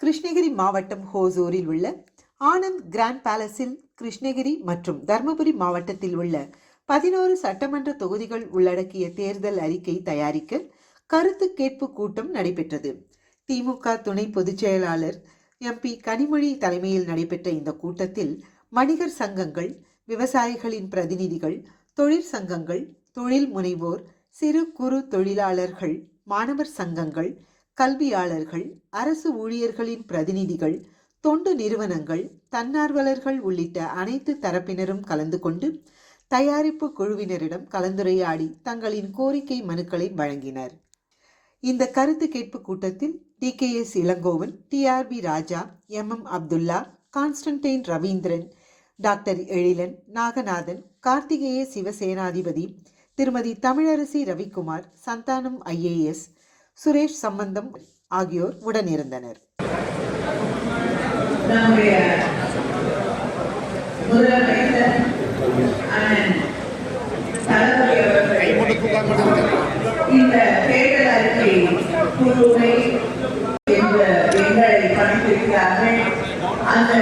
கிருஷ்ணகிரி மாவட்டம் ஹோசூரில் உள்ள ஆனந்த் கிராண்ட் பேலஸில் கிருஷ்ணகிரி மற்றும் தர்மபுரி மாவட்டத்தில் உள்ள பதினோரு சட்டமன்ற தொகுதிகள் உள்ளடக்கிய தேர்தல் அறிக்கை தயாரிக்க கருத்து கேட்பு கூட்டம் நடைபெற்றது. திமுக துணை பொதுச் செயலாளர் எம்பி கனிமொழி தலைமையில் நடைபெற்ற இந்த கூட்டத்தில் வணிகர் சங்கங்கள் விவசாயிகளின் பிரதிநிதிகள் தொழிற்சங்கங்கள் தொழில் முனைவோர் சிறு குறு தொழிலாளர்கள் மாணவர் சங்கங்கள் கல்வியாளர்கள் அரசு ஊழியர்களின் பிரதிநிதிகள் தொண்டு நிறுவனங்கள் தன்னார்வலர்கள் உள்ளிட்ட அனைத்து தரப்பினரும் கலந்து கொண்டு தயாரிப்பு குழுவினரிடம் கலந்துரையாடி தங்களின் கோரிக்கை மனுக்களை வழங்கினர். இந்த கருத்து கேட்பு கூட்டத்தில் T. K. S. Elangovan TRB Raja M. M. Abdullah Constantine Ravindran doctor Ezhilan Naganathan Karthikeya Sivasenapathi Thirumathi Tamilarasi Ravikumar Santhanam IAS Suresh Sambandam ஆகியோர் உடனிருந்தனர். இந்த தேர்தல் அறிக்கை குழுவை எங்களை பணித்திருக்கிறார்கள். அந்த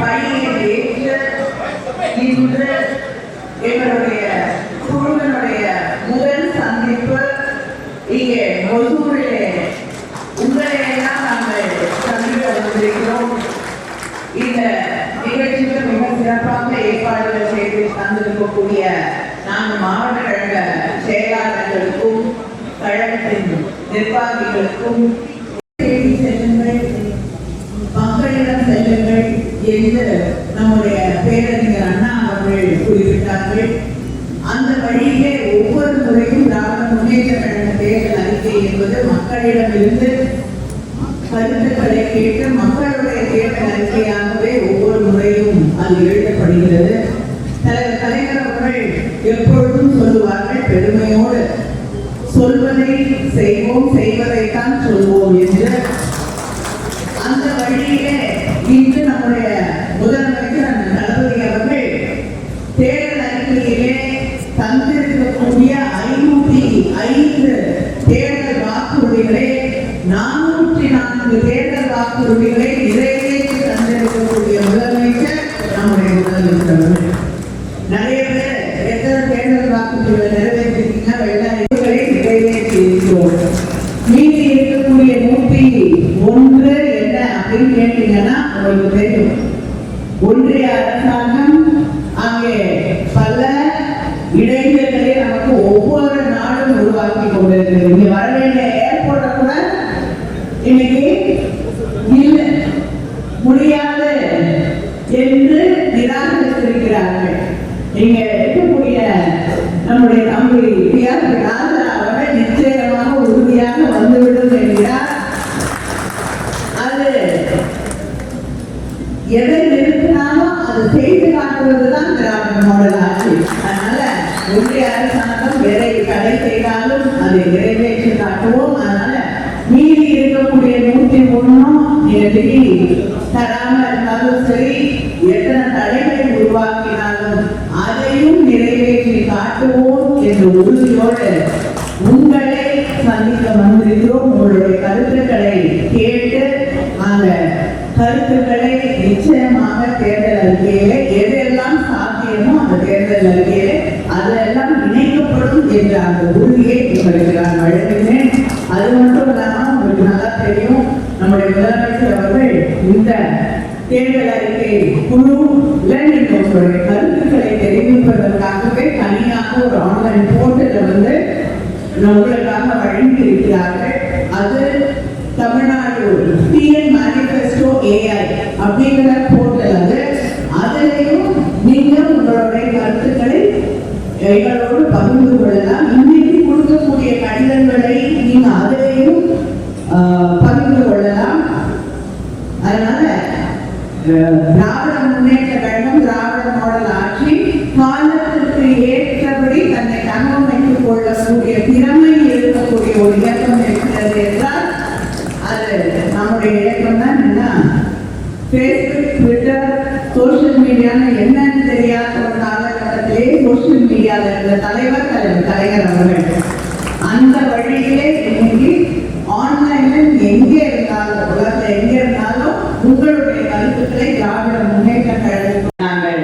பணியை ஏற்று இன்று எங்களுடைய குழுவினுடைய முதல் சந்திப்பு இங்கே ஒசூரிலே உங்களை எல்லாம் நாங்கள் சந்திக்க வந்திருக்கிறோம் இந்த நிகழ்ச்சிக்கு மிக சிறப்பாக ஏற்பாடுகள் செய்து தந்திருக்கக்கூடிய நான்கு மாவட்ட கழக செயலாளர்களுக்கும் கழகத்தின் நிர்வாகிகளுக்கும் செல்லுங்கள். மக்களிடம் செல்லுங்கள் என்று நம்முடைய பேரறிஞர் அண்ணா அவர்கள் குறிப்பிட்டார்கள். அந்த வழியிலே ஒவ்வொரு முறையும் திராவிட முன்னேற்ற கழக தேர்தல் அறிக்கை என்பது மக்களிடமிருந்து கருத்துக்களை கேட்டு மக்களுடைய தேர்தல் அறிக்கையாகவே ஒவ்வொரு முறையும் அது எழுத தலைவர் கலைஞர் அவர்கள் எப்பொழுதும் சொல்லுவார்கள் பெருமையோடு சொல்வதை செய்வோம் செய்வதைத்தான் சொல்வோம் என்று. அந்த வழியிலே இன்று நம்முடைய முதலமைச்சர் அந்த தளபதி அவர்கள் தேர்தல் அறிக்கையிலே தந்திருக்கக்கூடிய ஐநூற்றி ஐந்து தேர்தல் வாக்குறுதிகளை நானூற்றி நான்கு தேர்தல் வாக்குறுதிகளை கேட்டீங்கன்னா உங்களுக்கு தெரியும். ஒன்றிய அரசாங்கம் அங்கே பல இடைஞ்சல்களை நமக்கு ஒவ்வொரு நாடும் உருவாக்கி கொண்டிருக்கிறது. இங்க வர வேண்டிய ஏர்போர்ட்டை கூட இன்னைக்கு இல்லை. முடியாது என்று நிராகரித்திருக்கிறார்கள். நீங்க இருக்கக்கூடிய நம்முடைய தம்பி பிஆர் ராஜா அவர்கள் நிச்சயமாக உறுதியாக வந்துவிடும் என்கிறார் அது எதை நிறுத்தினாலும் அது செய்து காட்டுவதுதான் தான் மாடல் ஆட்சி அதனால ஒன்றிய அரசாங்கம் எதை தடை செய்தாலும் அதை நிறைவேற்றி காட்டுவோம். அதனால மீதி இருக்கக்கூடிய நூத்தி ஒண்ணும் தராம இருந்தாலும் சரி எத்தனை தடைகளை உருவாக்கினாலும் அதையும் நிறைவேற்றி காட்டுவோம் என்ற உறுதியோடு உங்களை சந்திக்க வந்து அதெல்லாம் இணைக்கப்படும் என்ற அந்த உறுதியை உங்களுக்கு நான் வழங்குகிறேன் அது மட்டும் இல்லாம உங்களுக்கு நல்லா தெரியும் நம்முடைய முதலமைச்சர் அவர்கள் இந்த தேர்தல் அறிக்கை குழுல நீங்க உங்களுடைய கருத்துக்களை தெரிவிப்பதற்காகவே தனியாக ஒரு ஆன்லைன் போர்ட்டலை வந்து உங்களுக்காக வழங்கி இருக்கிறார்கள் அது தமிழ்நாடு டிஎன் மேனிஃபெஸ்டோ ஏஐ அப்படிங்கிற போர்ட்டல் அது. அதிலையும் நீங்கள் உங்களுடைய கருத்துக்களை எங்களோடு பகிர்ந்து கொள்ளலாம் இன்னைக்கு கொடுக்கக்கூடிய கடிதங்களை நீங்க அதிலையும் ஆஹ், பகிர்ந்து கொள்ளலாம் அதனால அஹ், திராவிட முன்னேற்ற கழகம் திராவிட மாடல் ஆட்சி காலத்திற்கு ஏற்றபடி தன்னை தகவமைத்துக் கொள்ளக்கூடிய திறமை இருக்கக்கூடிய ஒரு இயக்கம் இருக்கிறது என்றால் அது நம்முடைய இயக்கம் தான் என்ன ஃபேஸ்புக் ட்விட்டர் சோஷியல் மீடியான்னு என்னன்னு தெரியாத ஒரு காலகட்டத்திலே சோஷியல் மீடியாவில் இருந்த தலைவர் தலைவர் கலைஞர் அவர்கள். அந்த வழியிலே இன்னைக்கு ஆன்லைனில் எங்கே இருந்தாலும் உலகத்தில் எங்கே இருந்தாலும் உங்களுடைய கருத்துக்களை திராவிட முன்னேற்ற கழகம் நாங்கள்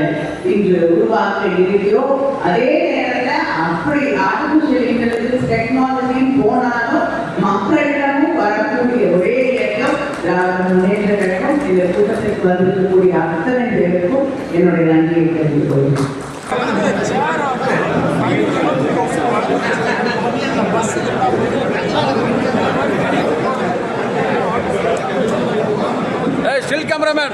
இன்று உருவாக்க இருக்கிறோம். அதே நேரத்துல அப்படி ஆர்டிபிஷியல் இன்டெலிஜென்ஸ் டெக்னாலஜியும் போனாலும் மக்களிடமும் வரக்கூடிய ஒரே இயக்கம் திராவிட முன்னேற்ற கழகம் இந்த கூட்டத்திற்கு வந்திருக்கக்கூடிய அத்தனை பேருக்கும் என்னுடைய நன்றியை தெரிந்து கொள்கிறேன் Hey, still cameraman.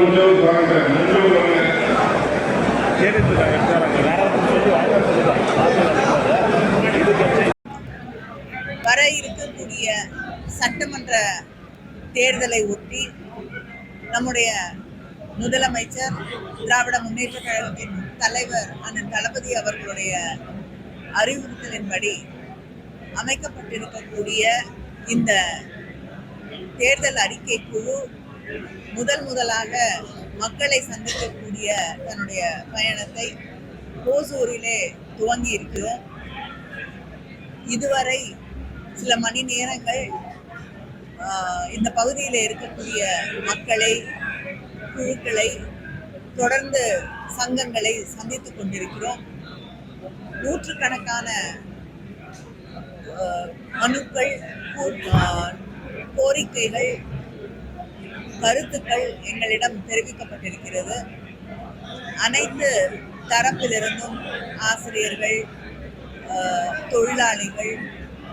உத்தியோகம் வாங்க உத்தியோகம் வாங்க வர இருக்கக்கூடிய சட்டமன்ற தேர்தலை ஒட்டி நம்முடைய முதலமைச்சர் திராவிட முன்னேற்ற கழகத்தின் தலைவர் அண்ணன் தளபதி அவர்களுடைய அறிவுறுத்தலின்படி அமைக்கப்பட்டிருக்கக்கூடிய இந்த தேர்தல் அறிக்கை குழு முதல் முதலாக மக்களை சந்திக்கக்கூடிய தன்னுடைய பயணத்தை ஓசூரிலே துவங்கி இருக்கிறோம் இதுவரை சில மணி நேரங்கள் இந்த பகுதியில் இருக்கக்கூடிய மக்களை குழுக்களை தொடர்ந்து சங்கங்களை சந்தித்துக் கொண்டிருக்கிறோம். நூற்றுக்கணக்கான மனுக்கள் கோரிக்கைகள் கருத்துக்கள் எங்களிடம் தெரிவிக்கப்பட்டிருக்கிறது. அனைத்து தரப்பிலிருந்தும் ஆசிரியர்கள் தொழிலாளிகள்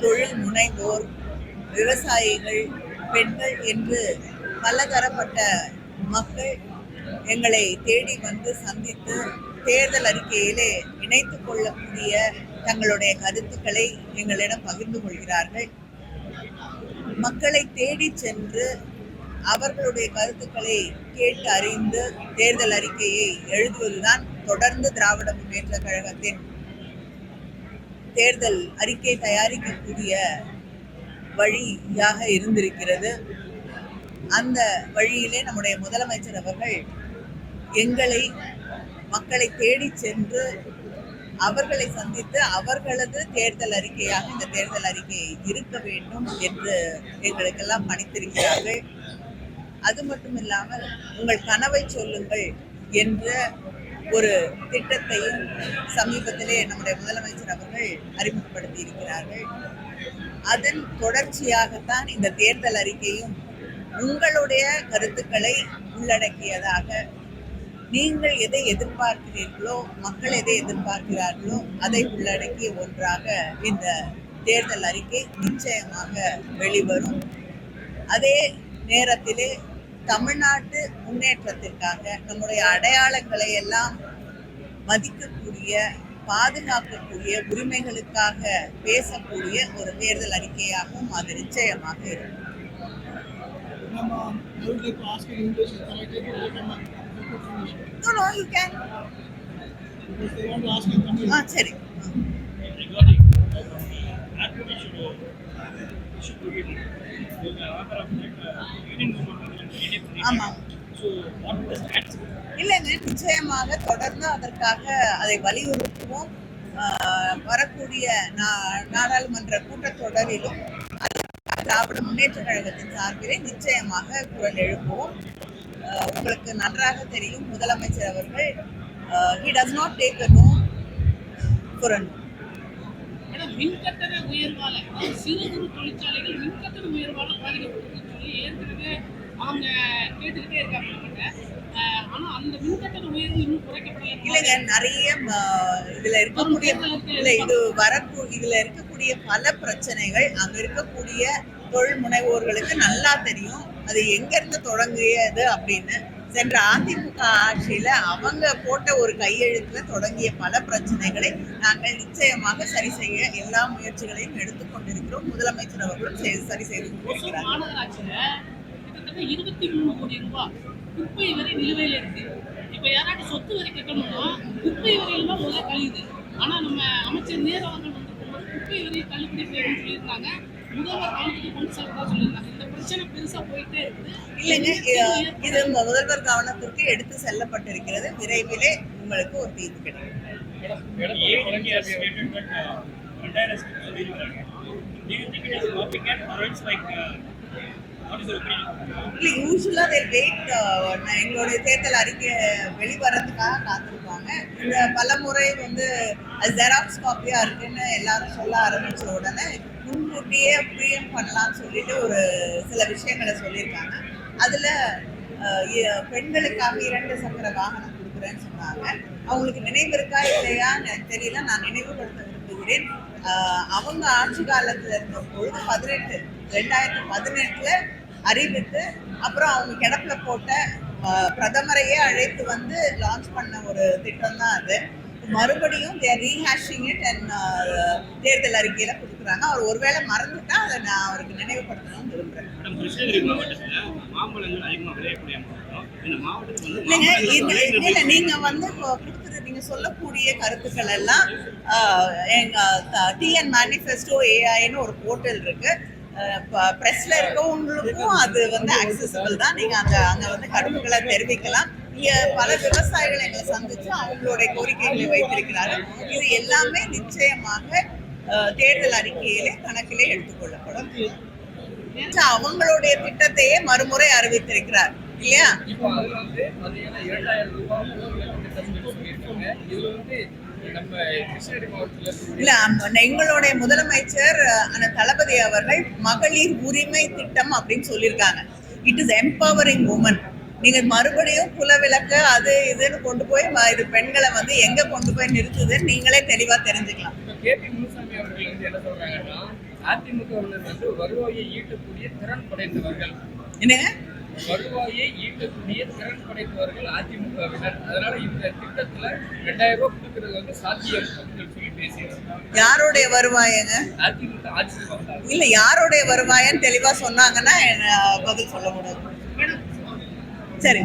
தொழில் முனைவோர் விவசாயிகள் பெண்கள் என்று பலதரப்பட்ட மக்கள் எங்களை தேடி வந்து சந்தித்து தேர்தல் அறிக்கையிலே இணைத்துக் கொள்ளக்கூடிய தங்களுடைய கருத்துக்களை எங்களிடம் பகிர்ந்து கொள்கிறார்கள். மக்களை தேடி சென்று அவர்களுடைய கருத்துக்களை கேட்டு அறிந்து தேர்தல் அறிக்கையை எழுதுவதுதான் தொடர்ந்து திராவிட முன்னேற்ற கழகத்தின் தேர்தல் அறிக்கை தயாரிக்கக்கூடிய வழியாக இருந்திருக்கிறது. அந்த வழியிலே நம்முடைய முதலமைச்சர் அவர்கள் எங்களை மக்களை தேடி சென்று அவர்களை சந்தித்து அவர்களது தேர்தல் அறிக்கையாக இந்த தேர்தல் அறிக்கை இருக்க வேண்டும் என்று எங்களுக்கெல்லாம் பணித்திருக்கிறார்கள். அது மட்டும் இல்லாமல் உங்கள் கனவை சொல்லுங்கள் என்ற ஒரு திட்டத்தையும் சமீபத்திலே நம்முடைய முதலமைச்சர் அவர்கள் அறிமுகப்படுத்தி இருக்கிறார்கள் அதன் தொடர்ச்சியாகத்தான் இந்த தேர்தல் அறிக்கையும் உங்களுடைய கருத்துக்களை உள்ளடக்கியதாக. நீங்கள் எதை எதிர்பார்க்கிறீர்களோ மக்கள் எதை எதிர்பார்க்கிறார்களோ அதை உள்ளடக்கிய ஒன்றாக இந்த தேர்தல் அறிக்கை நிச்சயமாக வெளிவரும். அதே நேரத்திலே தமிழ்நாட்டு முன்னேற்றத்திற்காக நம்முடைய அடையாளங்களை எல்லாம் மதிக்கக்கூடிய பாதுகாக்கக்கூடிய உரிமைகளுக்காக பேசக்கூடிய ஒரு தேர்தல் அறிக்கையாகவும் அது நிச்சயமாக இருக்கும் Um, சரி uh, uh, ஆமாம் இல்லைங்க நிச்சயமாக தொடர்ந்து அதற்காக அதை வலியுறுத்துவோம். வரக்கூடிய நாடாளுமன்ற கூட்டத்தொடரிலும் திராவிட முன்னேற்ற கழகத்தின் சார்பிலே நிச்சயமாக குரல் எழுப்புவோம். உங்களுக்கு நன்றாக தெரியும் முதலமைச்சர் அவர்கள் he does not take a no madam மின்கட்டண உயர்வால சிறு குறு தொழிற்சாலைகள் மின்கட்டண உயர்வால பாதிக்கப்பட்டிருக்குன்னு சொல்லி ஏற்கனவே அவங்க கேட்டுக்கிட்டே இருக்காங்க நம்மகிட்ட. அஹ் ஆனா அந்த மின்கட்டண உயர்வு இன்னும் குறைக்கப்படல. இல்லைங்க நிறைய இதுல இருக்கக்கூடிய இல்ல இது வரக்கூ இதுல இருக்கக்கூடிய பல பிரச்சனைகள் அங்க இருக்கக்கூடிய தொழில் முனைவோர்களுக்கு நல்லா தெரியும். அது எங்க இருந்து தொடங்கியது அப்படின்னு. சென்ற அதிமுக ஆட்சியில அவங்க போட்ட ஒரு கையெழுத்துல தொடங்கிய பல பிரச்சனைகளை நாங்கள் நிச்சயமாக சரி செய்ய எல்லா முயற்சிகளையும் எடுத்துக்கொண்டிருக்கிறோம். முதலமைச்சர் அவர்களும் சரி செய்து கொண்டிருக்கிறார். கிட்டத்தட்ட இருபத்தி மூணு கோடி ரூபாய் குப்பை வரி நிலுவையில இருக்கு இப்ப யாராச்சும் சொத்து வரி கட்டணும்னா குப்பை வரியில தான் முதல்ல கழியுது ஆனா நம்ம அமைச்சர் நேரு அவர்கள் வந்து குப்பை வரி தள்ளுபடி செய்யணும்னு சொல்லியிருந்தாங்க முதல்வர் கவனத்துக்கு கொண்டு செல்றதா சொல்லியிருந்தாங்க இந்த பிரச்சனை பெருசா போயிட்டே இருக்குது இல்லைங்க இது முதல்வர் கவனத்திற்கு எடுத்து செல்லப்பட்டிருக்கிறது விரைவிலே உங்களுக்கு ஒரு தீர்வு கிடைக்கும் uh, ரெண்டாயிரம் இல்லை யூஸ்வலாக they வெயிட் எங்களுடைய தேர்தல் அறிக்கை வெளிவரதுக்காக காத்திருப்பாங்க. இந்த பல முறை வந்து அது ஜெராக்ஸ் காப்பியாக இருக்குன்னு எல்லாரும் சொல்ல ஆரம்பித்த உடனே முன்கூட்டியே ப்ரீஎம் பண்ணலாம்னு சொல்லிட்டு ஒரு சில விஷயங்களை சொல்லியிருக்காங்க. அதில் பெண்களுக்காக இரண்டு சக்கர வாகனம் கொடுக்குறேன்னு சொன்னாங்க. அவங்களுக்கு நினைவு இருக்கா இல்லையான்னு தெரியல. நான் நினைவுபடுத்த விரும்புகிறேன். அவங்க ஆட்சி காலத்தில் இருந்த பொழுது பதினெட்டு ரெண்டாயிரத்தி பதினெட்டில் அறிவித்து அப்புறம் அவங்க கிடப்புல போட்ட பிரதமரையே அழைத்து வந்து லான்ச் பண்ண ஒரு திட்டம் தான் அது. மறுபடியும் தேர் ரீஹேஷிங் இட் அண்ட் தேர்தல் அறிக்கையில கொடுக்குறாங்க. அவர் ஒருவேளை மறந்துட்டா அதை நான் அவருக்கு நினைவுபடுத்தணும்னு விளையிற இல்ல நீங்க வந்து கொடுக்குற நீங்க சொல்லக்கூடிய கருத்துக்கள் எல்லாம் எங்க டிஎன் மேனிஃபெஸ்டோ ஏஐன்னு ஒரு போர்ட்டல் இருக்கு. ப்ரெஸ்ல இருக்கவங்களுக்கும் அது வந்து அக்சசபிள் தான். நீங்க அங்க அங்க வந்து கருத்துக்களை தெரிவிக்கலாம். பல விவசாயிகள் எங்களை சந்திச்சு அவங்களுடைய கோரிக்கைகளை வைத்திருக்கிறார்கள். இது எல்லாமே நிச்சயமாக தேர்தல் அறிக்கையிலே கணக்கிலே எடுத்துக்கொள்ளப்படும். அவங்களுடைய திட்டத்தையே மறுமுறை அறிவித்திருக்கிறார். இல்லையா? இல்ல எங்களுடைய முதலமைச்சர் தளபதி அவர்கள் மகளிர் உரிமை திட்டம் அப்படின்னு சொல்லியிருக்காங்க. இட் இஸ் எம்பவரிங் உமன் நீங்க மறுபடியும் குலவிளக்கு அது இதுன்னு கொண்டு போய் இது பெண்களை வந்து எங்க கொண்டு போய் நிறுத்துதுன்னு நீங்களே தெளிவா தெரிஞ்சுக்கலாம். இப்ப கே பி முனுசாமி அவர்கள் வந்து என்ன சொல்றாங்கன்னா அதிமுகவினர் வந்து வருவாயை ஈட்டக்கூடிய திறன் படைத்தவர்கள். என்னங்க? வருவாயை ஈட்டக்கூடிய திறன் படைத்தவர்கள் அதிமுகவினர். அதனால இந்த திட்டத்துல ரெண்டாயிரம் ரூபாய் கொடுக்கறது வந்து சாத்தியம் அப்படின்னு சொல்லி பேசியிருக்காங்க யாருடைய வருவாயங்க? அதிமுக வந்தாங்க. இல்ல யாருடைய வருவாயன்னு தெளிவா சொன்னாங்கன்னா என்ன பதில் சொல்ல முடியாது சரி.